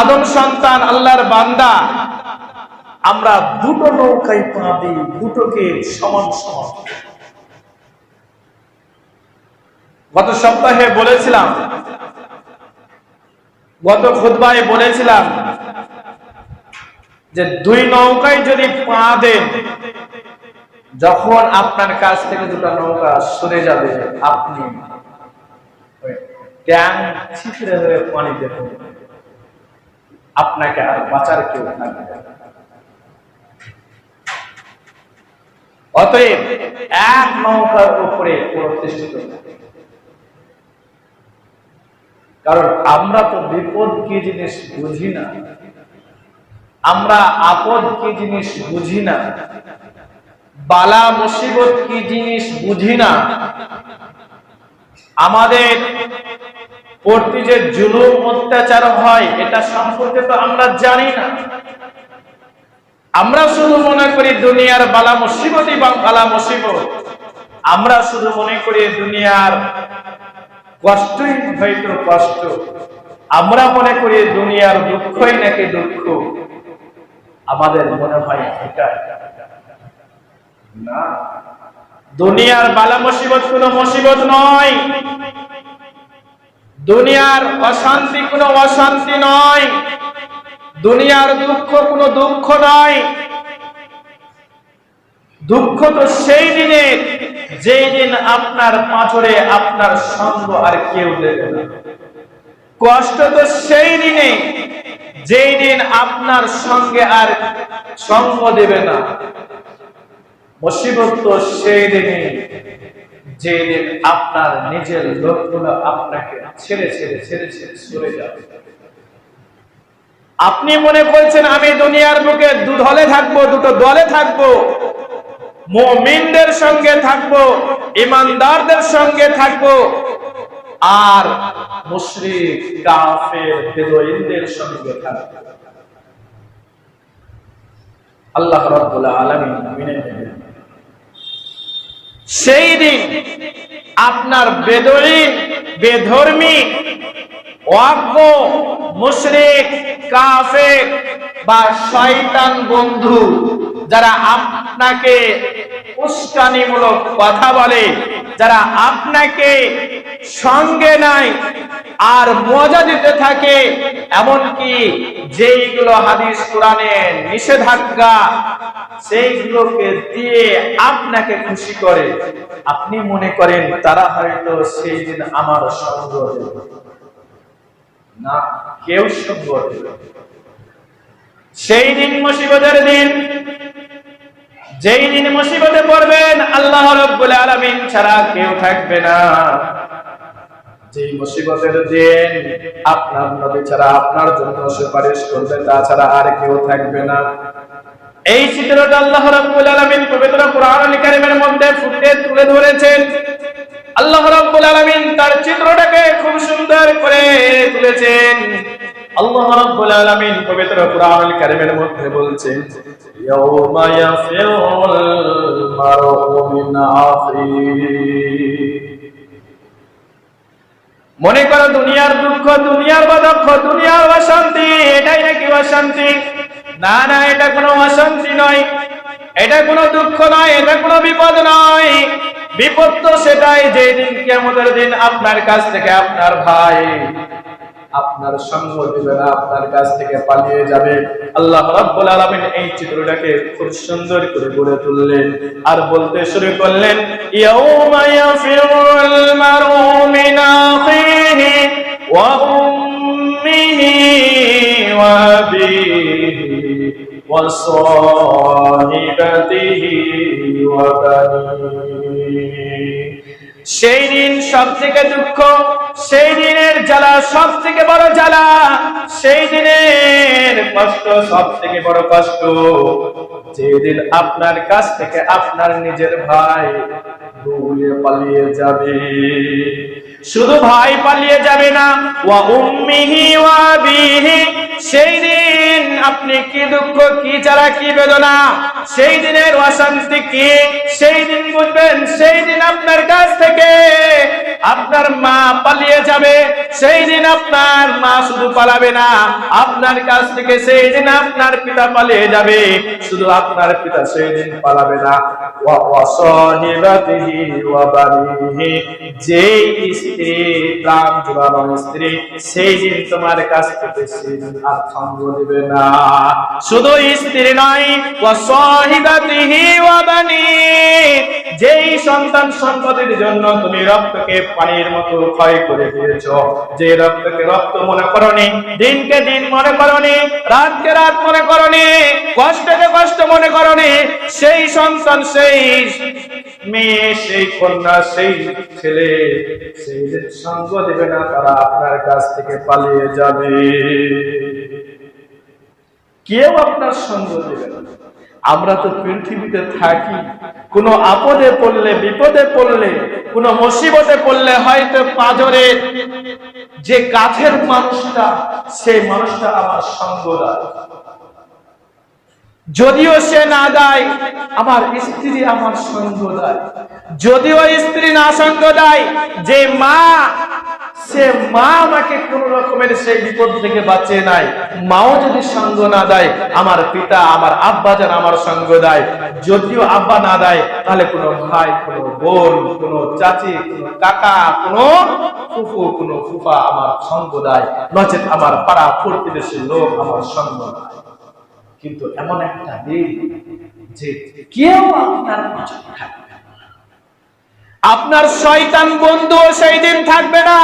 আদম সন্তান, আল্লাহর বান্দা আমরা দুটো নৌকায় পা দিই, দুটোকে সমান সমান গত সপ্তাহে বলেছিলাম, গত খুতবায় বলেছিলাম যে দুই নৌকায় যদি পা দেন, যখন আপনার কাছ থেকে দুটো নৌকা সরে যাবে, আপনি ট্যাং ছিটরে হয়ে পানিতে পড়বেন। আপনাকে আর বাঁচার কেউ থাকবে অতএব এক নৌকার উপরে প্রতিষ্ঠিত। কারণ আমরা তো বিপদ কি জিনিস বুঝি না। আমরা আপদ কি জিনিস বুঝি না। বালা মুসিবত কি জিনিস বুঝি না। আমাদের প্রতি যে জুলুম, অত্যাচার হয়, এটা সম্পর্কে তো আমরা জানি না। আমরা শুধু মনে করি দুনিয়ার বালা বালা মুসিবত। আমরা শুধু মনে করি দুনিয়ার কষ্টই হয়তো কষ্ট। আমরা মনে করি দুনিয়ার দুঃখই নাকি দুঃখ। আমাদের মনে হয় না। দুনিয়ার বালা মুসিবত কোনো মুসিবত নয়। দুনিয়ার অশান্তি কোনো অশান্তি নয়। দুনিয়ার দুঃখ কোনো দুঃখ নয় দুঃখ তো সেই দিনে যেই দিন আপনার পাঁচরে আপনার সঙ্গ আর কেউ দেবে না। কষ্ট তো সেই দিনে, যেই দিন আপনার সঙ্গে আর সঙ্গ দেবে না। মুসিবত তো সেই দিনে। যে আপনার নিজের লোকগুলো আপনাকে ছেড়ে ছেড়ে ছেড়ে ছেড়ে সরে যাবে। আপনি মনে করছেন আমি দুনিয়ার বুকে দু দলে থাকব, দুটো দলে থাকব? মুমিনদের সঙ্গে থাকব, ইমানদারদের সঙ্গে থাকব, আর মুশরিক, কাফের সঙ্গে থাকব। আল্লাহ রাব্বুল আলামিন মেনে সেই দিন আপনার বেদরিন বেধর্মী অজ্ঞ মুশরিক, কাফের বা শয়তান বন্ধু যারা আপনাকে উস্কানিমূলক কথা বলে যারা আপনাকে সঙ্গে নাই আর মজা দিতে থাকে, এমনকি যেইগুলো হাদিস কোরআনে নিষেধাজ্ঞা, সেইগুলোকে দিয়ে আপনাকে খুশি করে। আপনি মনে করেন, তারা হয়তো সেই দিন আমার সঙ্গ না, কেউ সঙ্গ সেই দিন মুসিবতের দিন যেই দিন মুসিবতে পড়বেন, আল্লাহ রব্বুল আলামিন ছাড়া কেউ থাকবে না। যেই মুসিবতের দিন আপনার নবী ছাড়া আপনার জন্য সুপারিশ করবে তাছাড়া আর কেউ থাকবে না। এই চিত্রটা আল্লাহ রাব্বুল আলামিন পবিত্র কোরআনুল কারীমের মধ্যে ফুটে তুলে ধরেছেন। আল্লাহ রাব্বুল আলামিন তার চিত্রটাকে খুব সুন্দর করে তুলেছেন। আল্লাহ রাব্বুল আলামিন পবিত্র কোরআনুল কারীমের মধ্যে বলছেন ইয়াউমা ইয়াফিরুল মারউ মিন আখিহি মনে করো দুনিয়ার দুঃখ, দুনিয়ার বদক্ষ দুনিয়ার অশান্তি, এটাই নাকি অশান্তি? না না, এটা কোনো অশান্তি নয়। এটা কোনো দুঃখ নয়, এটা কোনো বিপদ নয়। বিপদ তো সেটাই, যেদিন কেমন দিন আপনার কাছ থেকে আপনার ভাই আপনার সঙ্গ দিবে না, আপনার কাছ থেকে পালিয়ে যাবে। আল্লাহ রাব্বুল আলামিন এই চিত্রটাকে খুব সুন্দর করে গড়ে তুললেন আর বলতে শুরু করলেন, ইয়াউমা ইয়াফিরুল মারউ মিন আখিহি ওয়া উম্মিহি ওয়া আবিহি ওয়া সাহিবাতিহি ওয়া বানিহি। সেই দিন সব থেকে দুঃখ, সেই দিনের জ্বালা সব থেকে বড় জ্বালা, সেই দিনের কষ্ট সব থেকে বড় কষ্ট। যেদিন আপনার কাছ থেকে আপনার নিজের ভাই পালিয়ে যাবে। শুধু ভাই পালিয়ে যাবে না সেই দিন আপনি কি দুঃখ, কি ছাড়া কি বেদনা? সেই দিনের অশান্তি কি? সেই দিন বুঝবেন, সেই দিন আপনার কাছ থেকে আপনার মা পালিয়ে যাবে। সেই দিন আপনার মা শুধু পালাবে না, আপনার কাছ থেকে সেই দিন আপনার পিতা পালিয়ে যাবে। শুধু আপনার পিতা সেই দিন পালাবে না। যেই স্ত্রী প্রাণ জুড়ানো স্ত্রী, সেই দিন তোমার কাছ থেকে সেই দিন আর সঙ্গ দিবে না। শুধু স্ত্রী নয় যেই সন্তান সন্ততির জন্য তুমি রক্তকে পানির মতো ক্ষয় করে দিয়েছ, যে রক্তকে রক্ত মনে করনি, দিনকে দিন মনে করনি, রাতকে রাত মনে করনি, কষ্টকে কষ্ট মনে করনি, সেই সন্তান, সেই মেয়ে, সেই কন্যা, সেই ছেলে, সেই সঙ্গ দেবে না তারা আপনার কাছ থেকে পালিয়ে যাবে। কেউ আপনার সঙ্গ দেবে না। আমরা তো পৃথিবীতে থাকি। কোনো আপদে পড়লে, বিপদে পড়লে, কোনো মুসিবতে পড়লে হয়তো পাজরে যে কাছের মানুষটা, সেই মানুষটা আমার সঙ্গ যদিও সে না দেয়, আমার স্ত্রী আমার সঙ্গ দেয়। যদিও স্ত্রী না সঙ্গ দেয়, যে মা সে মা আমাকে কোন রকমের সেই বিপদ থেকে বাঁচিয়ে নাই। মাও যদি সঙ্গ না দেয়, আমার পিতা, আমার আব্বা যেন আমার সঙ্গ দেয়। যদিও আব্বা না দেয়, তাহলে কোনো ভাই, কোনো বোন, কোনো চাচি, কোনো কাকা, কোনো ফুফু, কোনো ফুফা আমার সঙ্গ দেয়। নচেত আমার পাড়া প্রতিবেশীর লোক আমার সঙ্গ কিন্তু এমন একটা দিন যে কেউ আপনার পাশে থাকবে না। আপনার শয়তান বন্ধু সেই দিন থাকবে না।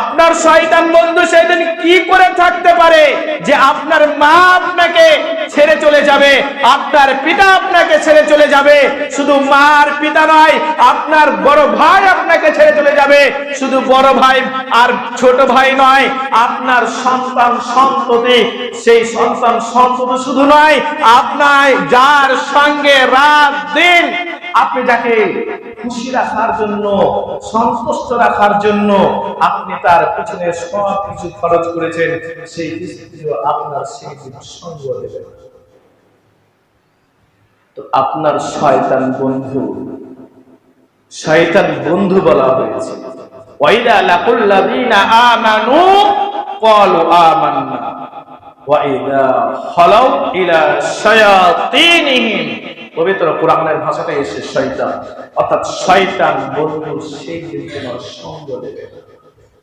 আপনার শয়তান বন্ধু সেদিন কি করে থাকতে পারে যে আপনার মা আপনাকে ছেড়ে চলে যাবে, আপনার পিতা আপনাকে ছেড়ে চলে যাবে, শুধু মার পিতা নয়, আপনার বড় ভাই আপনাকে ছেড়ে চলে যাবে, শুধু বড় ভাই আর ছোট ভাই নয়, আপনার সন্তান সন্ততি সেই সন্তান সন্ততি শুধু নয়, আপনার যার সঙ্গে রাত দিন আপনি যাকে খুশি রাখার জন্য, সন্তুষ্ট রাখার জন্য আপনি তার পিছনে সব কিছু খরচ করেছেন, সেই স্ত্রীও আপনার সেই সঙ্গ দেবে তো আপনার শয়তান বন্ধু শয়তান বন্ধু বলা হয়েছে। ওয়াইদা লাকুল লাযীনা আমানু, ক্বালু আমান্না। পবিত্র কোরআনের ভাষাটা এসে শয়তান। অর্থাৎ শয়তান বন্ধু সেই দিন তোমার সঙ্গ দেবে।